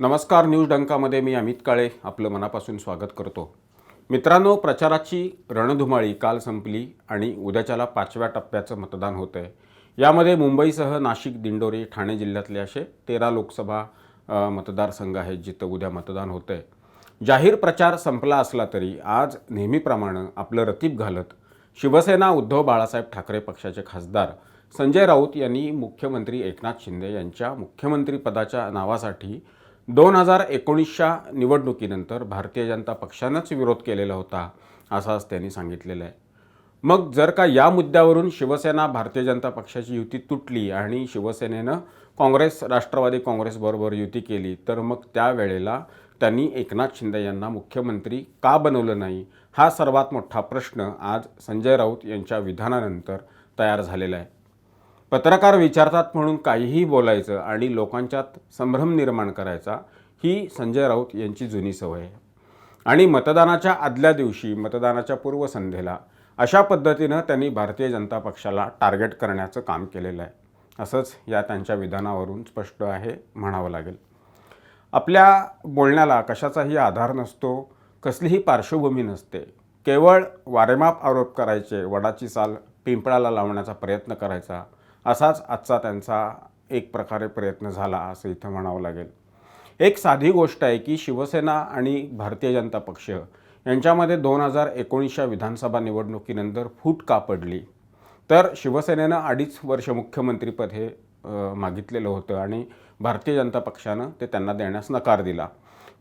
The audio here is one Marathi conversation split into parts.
नमस्कार न्यूज डंकामध्ये मी अमित काळे आपलं मनापासून स्वागत करतो. मित्रांनो प्रचाराची रणधुमाळी काल संपली आणि उद्याच्याला पाचव्या टप्प्याचं मतदान होतं आहे यामध्ये मुंबईसह नाशिक दिंडोरी ठाणे जिल्ह्यातले असे तेरा लोकसभा मतदारसंघ आहेत जिथं उद्या मतदान होतं आहे जाहीर प्रचार संपला असला तरी आज नेहमीप्रमाणे आपलं रतीब घालत शिवसेना उद्धव बाळासाहेब ठाकरे पक्षाचे खासदार संजय राऊत यांनी मुख्यमंत्री एकनाथ शिंदे यांच्या मुख्यमंत्रीपदाच्या नावासाठी दोन हजार एकोणीसच्या निवडणुकीनंतर भारतीय जनता पक्षानंच विरोध केलेला होता असाच त्यांनी सांगितलेलं आहे. मग जर का या मुद्द्यावरून शिवसेना भारतीय जनता पक्षाची युती तुटली आणि शिवसेनेनं काँग्रेस राष्ट्रवादी काँग्रेसबरोबर युती केली तर मग त्यावेळेला त्यांनी एकनाथ शिंदे यांना मुख्यमंत्री का बनवलं नाही हा सर्वात मोठा प्रश्न आज संजय राऊत यांच्या विधानानंतर तयार झालेला आहे. पत्रकार विचारतात म्हणून काहीही बोलायचं आणि लोकांच्यात संभ्रम निर्माण करायचा ही संजय राऊत यांची जुनी सवय आहे. आणि मतदानाच्या आदल्या दिवशी मतदानाच्या पूर्वसंध्येला अशा पद्धतीनं त्यांनी भारतीय जनता पक्षाला टार्गेट करण्याचं काम केलेलं आहे. असंच या त्यांच्या विधानावरून स्पष्ट आहे म्हणावं लागेल. आपल्या बोलण्याला कशाचाही आधार नसतो कसलीही पार्श्वभूमी नसते. केवळ वारेमाप आरोप करायचे वडाची साल पिंपळाला लावण्याचा प्रयत्न करायचा असाच आजचा त्यांचा एक प्रकारे प्रयत्न झाला असं इथं म्हणावं लागेल. एक साधी गोष्ट आहे की शिवसेना आणि भारतीय जनता पक्ष यांच्यामध्ये दोन हजार एकोणीसच्या विधानसभा निवडणुकीनंतर फूट का पडली? तर शिवसेनेनं अडीच वर्ष मुख्यमंत्रीपद हे मागितलेलं होतं आणि भारतीय जनता पक्षानं ते त्यांना देण्यास नकार दिला.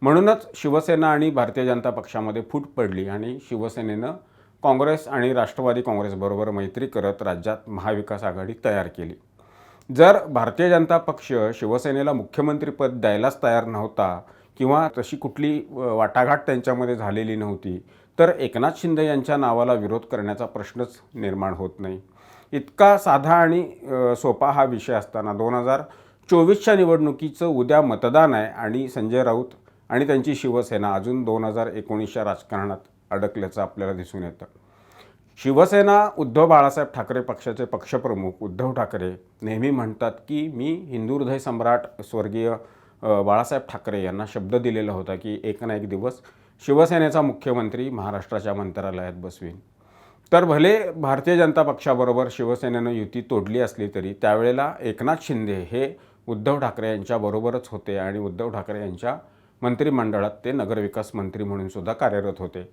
म्हणूनच शिवसेना आणि भारतीय जनता पक्षामध्ये फूट पडली आणि शिवसेनेनं काँग्रेस आणि राष्ट्रवादी काँग्रेसबरोबर मैत्री करत राज्यात महाविकास आघाडी तयार केली. जर भारतीय जनता पक्ष शिवसेनेला मुख्यमंत्रीपद द्यायलाच तयार नव्हता किंवा तशी कुठली वाटाघाट त्यांच्यामध्ये झालेली नव्हती तर एकनाथ शिंदे यांच्या नावाला विरोध करण्याचा प्रश्नच निर्माण होत नाही. इतका साधा आणि सोपा हा विषय असताना दोन हजार चोवीसच्या निवडणुकीचं उद्या मतदान आहे आणि संजय राऊत आणि त्यांची शिवसेना अजून दोन हजार एकोणीसच्या राजकारणात अडकल्याचं आपल्याला दिसून येतं. शिवसेना उद्धव बाळासाहेब ठाकरे पक्षाचे पक्षप्रमुख उद्धव ठाकरे नेहमी म्हणतात की मी हिंदू हृदय सम्राट स्वर्गीय बाळासाहेब ठाकरे यांना शब्द दिलेला होता की एक ना एक दिवस शिवसेनेचा मुख्यमंत्री महाराष्ट्राच्या मंत्रालयात बसवीन. तर भले भारतीय जनता पक्षाबरोबर शिवसेनेनं युती तोडली असली तरी त्यावेळेला एकनाथ शिंदे हे उद्धव ठाकरे यांच्याबरोबरच होते आणि उद्धव ठाकरे यांच्या मंत्रिमंडळात ते नगरविकास मंत्री म्हणून सुद्धा कार्यरत होते.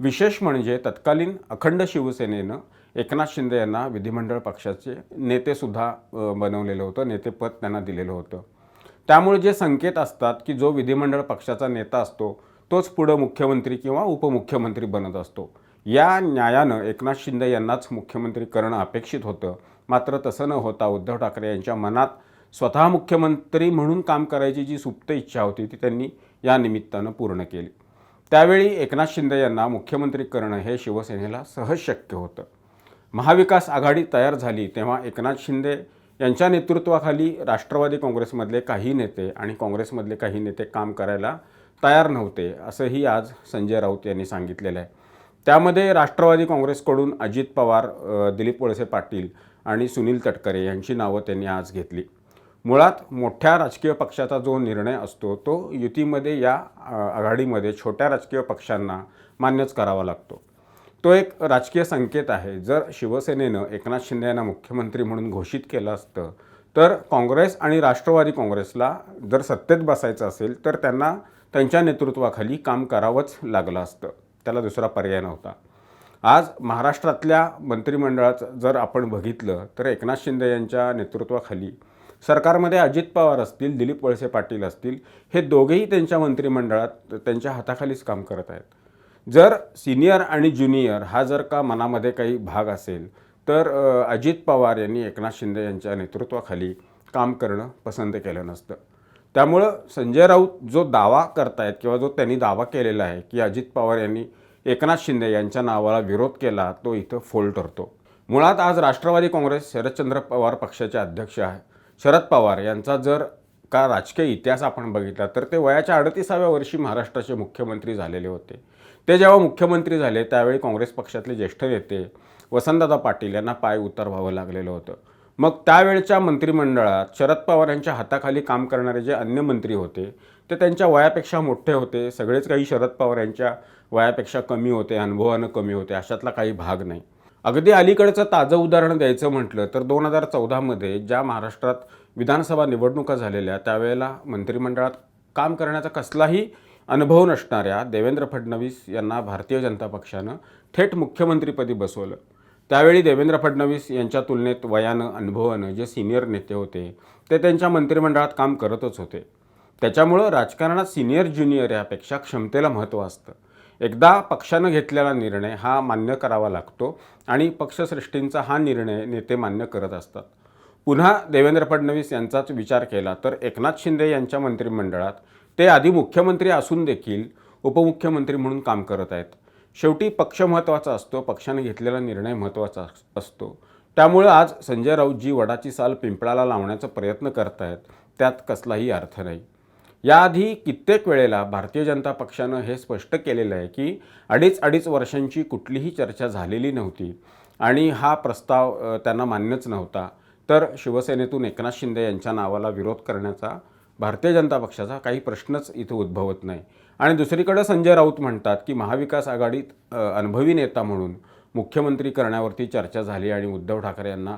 विशेष म्हणजे तत्कालीन अखंड शिवसेनेनं एकनाथ शिंदे यांना विधिमंडळ पक्षाचे नेतेसुद्धा बनवलेलं होतं नेतेपद त्यांना दिलेलं होतं. त्यामुळे जे संकेत असतात की जो विधिमंडळ पक्षाचा नेता असतो तोच पुढं मुख्यमंत्री किंवा उपमुख्यमंत्री बनत असतो. या न्यायानं एकनाथ शिंदे यांनाच मुख्यमंत्री करणं अपेक्षित होतं. मात्र तसं न होता उद्धव ठाकरे यांच्या मनात स्वतः मुख्यमंत्री म्हणून काम करायची जी सुप्त इच्छा होती ती त्यांनी या निमित्तानं पूर्ण केली. त्यावेळी एकनाथ शिंदे यांना मुख्यमंत्री करणं हे शिवसेनेला सहज शक्य होतं. महाविकास आघाडी तयार झाली तेव्हा एकनाथ शिंदे यांच्या नेतृत्वाखाली राष्ट्रवादी काँग्रेसमधले काही नेते आणि काँग्रेसमधले काही नेते काम करायला तयार नव्हते असंही आज संजय राऊत यांनी सांगितलेलं आहे. त्यामध्ये राष्ट्रवादी काँग्रेसकडून अजित पवार दिलीप वळसे पाटील आणि सुनील तटकरे यांची नावं त्यांनी आज घेतली. मुळात मोठ्या राजकीय पक्षाचा जो निर्णय असतो तो युतीमध्ये या आघाडीमध्ये छोट्या राजकीय पक्षांना मान्यच करावा लागतो. तो एक राजकीय संकेत आहे. जर शिवसेनेनं एकनाथ शिंदे यांना मुख्यमंत्री म्हणून घोषित केलं असतं तर काँग्रेस आणि राष्ट्रवादी काँग्रेसला जर सत्तेत बसायचं असेल तर त्यांना त्यांच्या नेतृत्वाखाली काम करावंच लागलं असतं. त्याला दुसरा पर्याय नव्हता. आज महाराष्ट्रातल्या मंत्रिमंडळाचं जर आपण बघितलं तर एकनाथ शिंदे यांच्या नेतृत्वाखाली सरकारमध्ये अजित पवार असतील दिलीप वळसे पाटील असतील हे दोघेही त्यांच्या मंत्रिमंडळात त्यांच्या हाताखालीच काम करत आहेत. जर सिनियर आणि ज्युनियर हा जर का मनामध्ये काही भाग असेल तर अजित पवार यांनी एकनाथ शिंदे यांच्या नेतृत्वाखाली काम करणं पसंत केलं नसतं. त्यामुळं संजय राऊत जो दावा करतायत किंवा जो त्यांनी दावा केलेला आहे की अजित पवार यांनी एकनाथ शिंदे यांच्या नावाला विरोध केला तो इथं फोल ठरतो मुळात आज राष्ट्रवादी काँग्रेस शरदचंद्र पवार पक्षाचे अध्यक्ष आहे. शरद पवार यांचा जर का राजकीय इतिहास आपण बघितला तर ते वयाच्या अडतीसाव्या वर्षी महाराष्ट्राचे मुख्यमंत्री झालेले होते. ते जेव्हा मुख्यमंत्री झाले त्यावेळी काँग्रेस पक्षातले ज्येष्ठ नेते वसंतदादा पाटील यांना पाय उतार व्हावं लागलेलं होतं. मग त्यावेळच्या मंत्रिमंडळात शरद पवार यांच्या हाताखाली काम करणारे जे अन्य मंत्री होते ते त्यांच्या वयापेक्षा मोठे होते. सगळेच काही शरद पवार यांच्या वयापेक्षा कमी होते अनुभवानं कमी होते अशातला काही भाग नाही. अगदी अलीकडचं ताजं उदाहरण द्यायचं म्हटलं तर दोन हजार चौदामध्ये ज्या महाराष्ट्रात विधानसभा निवडणुका झालेल्या त्यावेळेला मंत्रिमंडळात काम करण्याचा कसलाही अनुभव नसणाऱ्या देवेंद्र फडणवीस यांना भारतीय जनता पक्षानं थेट मुख्यमंत्रीपदी बसवलं. त्यावेळी देवेंद्र फडणवीस यांच्या तुलनेत वयानं अनुभवानं जे सिनियर नेते होते ते त्यांच्या मंत्रिमंडळात काम करतच होते. त्याच्यामुळं राजकारणात सिनियर ज्युनियर यापेक्षा क्षमतेला महत्त्व असतं. एकदा पक्षानं घेतलेला निर्णय हा मान्य करावा लागतो आणि पक्षश्रेष्ठींचा हा निर्णय नेते मान्य करत असतात. पुन्हा देवेंद्र फडणवीस यांचाच विचार केला तर एकनाथ शिंदे यांच्या मंत्रिमंडळात ते आधी मुख्यमंत्री असून देखील उपमुख्यमंत्री म्हणून काम करत आहेत. शेवटी पक्ष महत्त्वाचा असतो पक्षाने घेतलेला निर्णय महत्त्वाचा अस- असतो. त्यामुळं आज संजय राऊत जी वडाची साल पिंपळाला लावण्याचा प्रयत्न करत आहेत त्यात कसलाही अर्थ नाही. याआधी कित्येक वेळेला भारतीय जनता पक्षानं हे स्पष्ट केलेलं आहे की अडीच अडीच वर्षांची कुठलीही चर्चा झालेली नव्हती आणि हा प्रस्ताव त्यांना मान्यच नव्हता. तर शिवसेनेतून एकनाथ शिंदे यांच्या नावाला विरोध करण्याचा भारतीय जनता पक्षाचा काही प्रश्नच इथं उद्भवत नाही. आणि दुसरीकडे संजय राऊत म्हणतात की महाविकास आघाडीत अनुभवी नेता म्हणून मुख्यमंत्री करण्यावरती चर्चा झाली आणि उद्धव ठाकरे यांना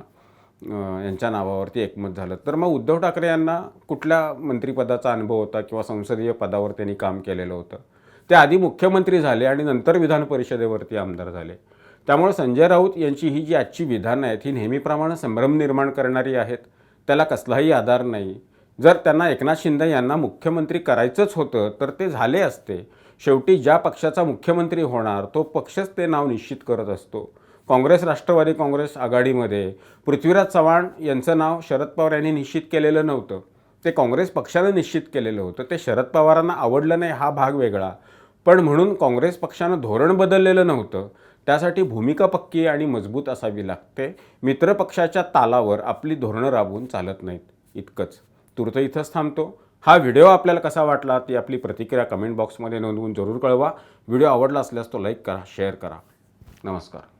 यांच्या नावावरती एकमत झालं. तर मग उद्धव ठाकरे यांना कुठल्या मंत्रिपदाचा अनुभव होता किंवा संसदीय पदावर त्यांनी काम केलेलं होतं? ते आधी मुख्यमंत्री झाले आणि नंतर विधान परिषदेवरती आमदार झाले. त्यामुळे संजय राऊत यांची ही जी आजची विधानं आहेत ही नेहमीप्रमाणे संभ्रम निर्माण करणारी आहेत. त्याला कसलाही आधार नाही. जर त्यांना एकनाथ शिंदे यांना मुख्यमंत्री करायचंच होतं तर ते झाले असते. शेवटी ज्या पक्षाचा मुख्यमंत्री होणार तो पक्षच ते नाव निश्चित करत असतो. काँग्रेस राष्ट्रवादी काँग्रेस आघाडीमध्ये पृथ्वीराज चव्हाण यांचं नाव शरद पवार यांनी निश्चित केलेलं नव्हतं. ते काँग्रेस पक्षानं निश्चित केलेलं होतं. ते शरद पवारांना आवडलं नाही हा भाग वेगळा. पण म्हणून काँग्रेस पक्षानं धोरण बदललेलं नव्हतं. त्यासाठी भूमिका पक्की आणि मजबूत असावी लागते. मित्रपक्षाच्या तालावर आपली धोरणं राबवून चालत नाहीत. इतकंच. तुर्त इथंच थांबतो. हा व्हिडिओ आपल्याला कसा वाटला ती आपली प्रतिक्रिया कमेंट बॉक्समध्ये नोंदवून जरूर कळवा. व्हिडिओ आवडला असल्यास तो लाईक करा शेअर करा. नमस्कार.